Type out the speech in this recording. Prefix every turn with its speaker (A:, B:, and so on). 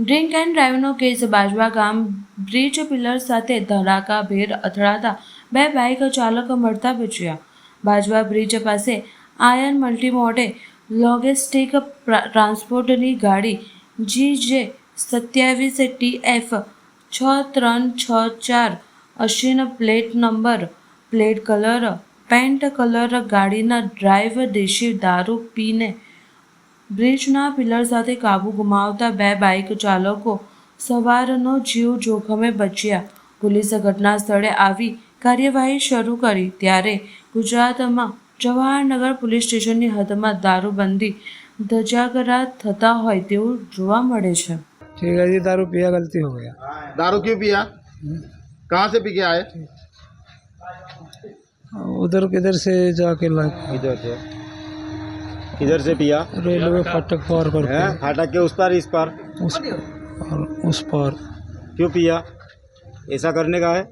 A: drink and ડ્રાઈવનો case Bajwa ગામ bridge pillar સાથે ધડાકા ભેર અથડાતા બે બાઇક ચાલક મળતા બચ્યા બાજવા બ્રિજ પાસે આયન મલ્ટીમોડે લોગિસ્ટિક પ્રા- ટ્રાન્સપોર્ટની ગાડી જી જે સત્યાવીસ ટી એફ છ ત્રણ છ ચાર Ashwin plate number, plate colour, paint colour ગાડીના ડ્રાઈવ દેશી દારૂ પીને બ્રિજના પિલર સાથે કાબુ ગુમાવતા બે બાઇક ચાલકો સવારનો જીવ જોખમે બચ્યા પોલીસે ઘટના સ્થળે આવી કાર્યવાહી શરૂ કરી ત્યારે ગુજરાતમાં જવાહરનગર પોલીસ સ્ટેશનની હદમાં દારૂબંધી ધજાગરા થતા હોય તેવું જોવા મળે છે
B: ठीक है जी दारू पिया गलती हो गया
C: दारू क्यों पिया कहाँ से पी के आए
B: उधर किधर से जाके लग
D: इधर से किधर से पिया
B: रेलवे फाटक पार
D: है
B: करके
D: फाटक के उस पार इस पार
B: उस और उस पार
D: क्यों पिया ऐसा करने का है